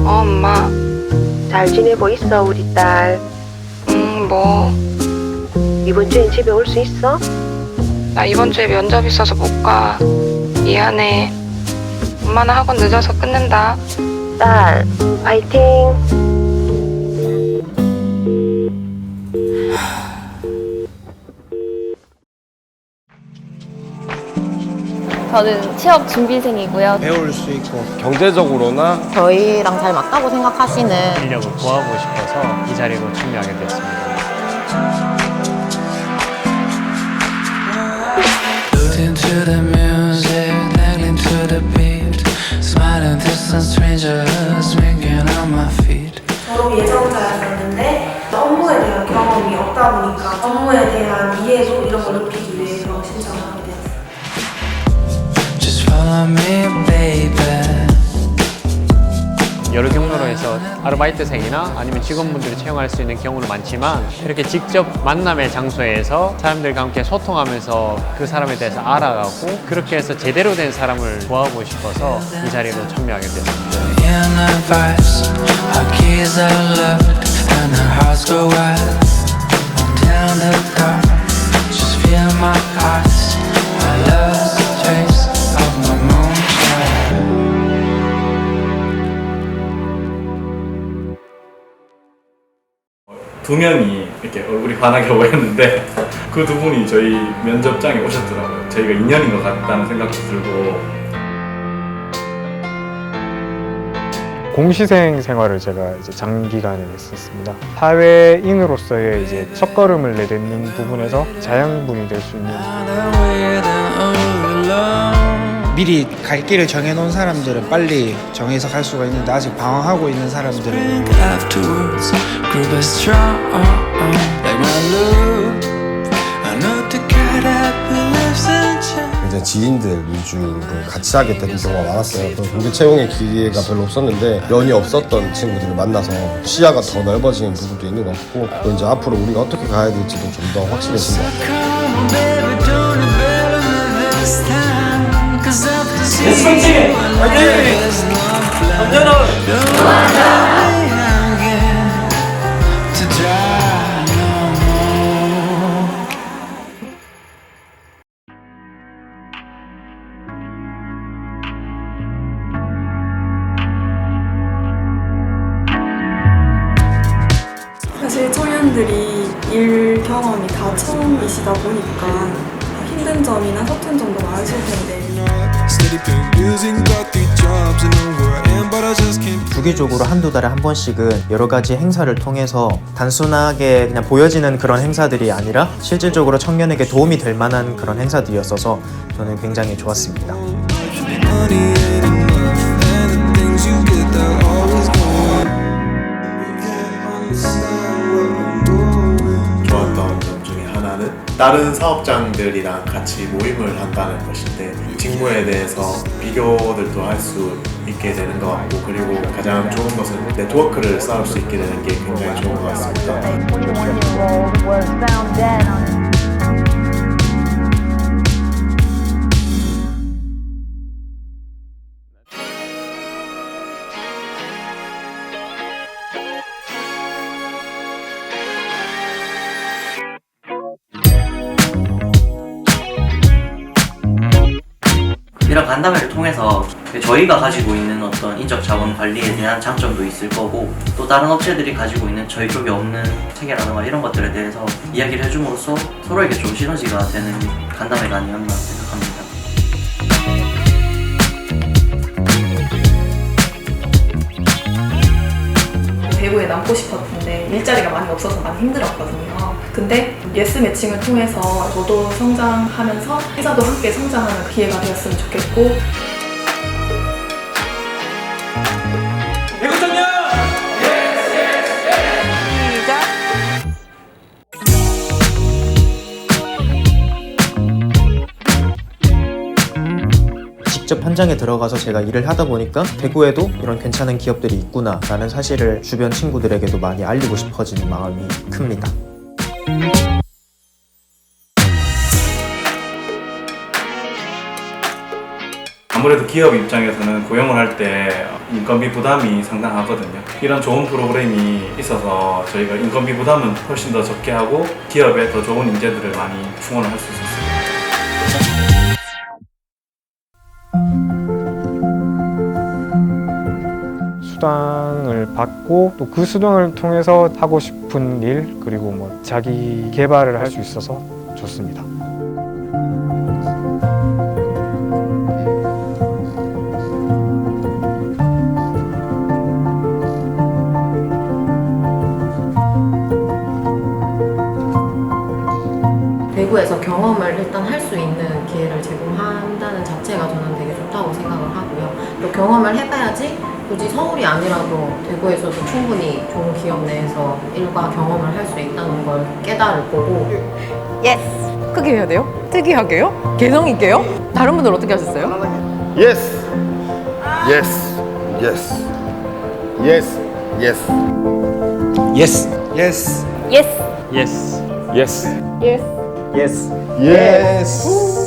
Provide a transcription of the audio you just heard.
어, 엄마. 잘 지내고 있어 우리 딸 음, 뭐. 이번 주엔 집에 올 수 있어? 나 이번 주에 면접 있어서 못 가. 미안해. 엄마는 학원 늦어서 끝낸다. 딸 파이팅 저는 취업 준비생이고요. 배울 수 있고 경제적으로나 저희랑 잘 맞다고 생각하시는 인력을 구하고 싶어서 이 자리로 참여하게 됐습니다. Looked into the music, dangling to the beat, smiling to some strangers, winking on my feet. 졸업 예정자였는데 업무에 대한 경험이 없다 보니까 업무에 대한 이해도 이런 걸 높이기 위해 아르바이트생이나 아니면 직원분들이 채용할 수 있는 경우는 많지만 이렇게 직접 만남의 장소에서 사람들과 함께 소통하면서 그 사람에 대해서 알아가고 그렇게 해서 제대로 된 사람을 구하고 싶어서 이 자리로 참여하게 됐습니다. 두 명이 이렇게 얼굴이 환하게 보였는데 그 두 분이 저희 면접장에 오셨더라고요. 저희가 인연인 것 같다는 생각도 들고 공시생 생활을 제가 이제 장기간에 했었습니다. 사회인으로서의 이제 첫걸음을 내딛는 부분에서 자양분이 될 수 있는 미리 갈 길을 정해놓은 사람들은 빨리 정해서 갈 수가 있는데 아직 방황하고 있는 사람들은. 이제 지인들 위주로 같이 하게 되는 경우가 많았어요. 또 공개 채용의 기회가 별로 없었는데 연이 없었던 친구들을 만나서 시야가 더 넓어지는 부분도 있는 것 같고 또 이제 앞으로 우리가 어떻게 가야 될지도 좀 더 확실해진 것 같아요. 사실 청년들이 일 경험이 다 처음이시다 보니까 힘든 점이나 서툰 점도 많으실 텐데 주기적으로 한두 달에 한 번씩은 여러 가지 행사를 통해서 단순하게 그냥 보여지는 그런 행사들이 아니라 실질적으로 청년에게 도움이 될 만한 그런 행사들이었어서 저는 굉장히 좋았습니다. 다른 사업장들이랑 같이 모임을 한다는 것인데 직무에 대해서 비교들도 할 수 있게 되는 것 같고 그리고 가장 좋은 것은 네트워크를 쌓을 수 있게 되는 게 굉장히 좋은 것 같습니다. 간담회를 통해서 저희가 가지고 있는 어떤 인적 자원 관리에 대한 장점도 있을 거고 또 다른 업체들이 가지고 있는 저희 쪽에 없는 체계라든가 이런 것들에 대해서 이야기를 해줌으로써 서로에게 좀 시너지가 되는 간담회가 아니었나 생각합니다. 대구에 남고 싶었는데 일자리가 많이 없어서 많이 힘들었거든요. 근데 예스 매칭을 통해서 저도 성장하면서 회사도 함께 성장하는 기회가 되었으면 좋겠고. 직접 현장에 들어가서 제가 일을 하다 보니까 대구에도 이런 괜찮은 기업들이 있구나라는 사실을 주변 친구들에게도 많이 알리고 싶어지는 마음이 큽니다. 아무래도 기업 입장에서는 고용을 할 때 인건비 부담이 상당하거든요. 이런 좋은 프로그램이 있어서 저희가 인건비 부담은 훨씬 더 적게 하고 기업에 더 좋은 인재들을 많이 충원을 할 수 있었습니다. 수 당을 받고 또 그 수당을 통해서 하고 싶은 일 그리고 뭐 자기 개발을 할 수 있어서 좋습니다. 대구에서 경험을 일단 할 수 있는 기회를 제공한다는 자체가 저는 되게 좋다고 생각을 하고요. 또 경험을 해봐야지 굳이 서울이 아니라도 대구에서도 충분히 좋은 기업 내에서 일과 경험을 할 수 있다는 걸 깨달을 거고 예스! 크게 해야 돼요? 특이하게요? 개성 있게요? 다른 분들 어떻게 하셨어요? 예스 예스 예스 예스 예스 예스 예스 예스! 예스. 예스. 예스! 예스. 예스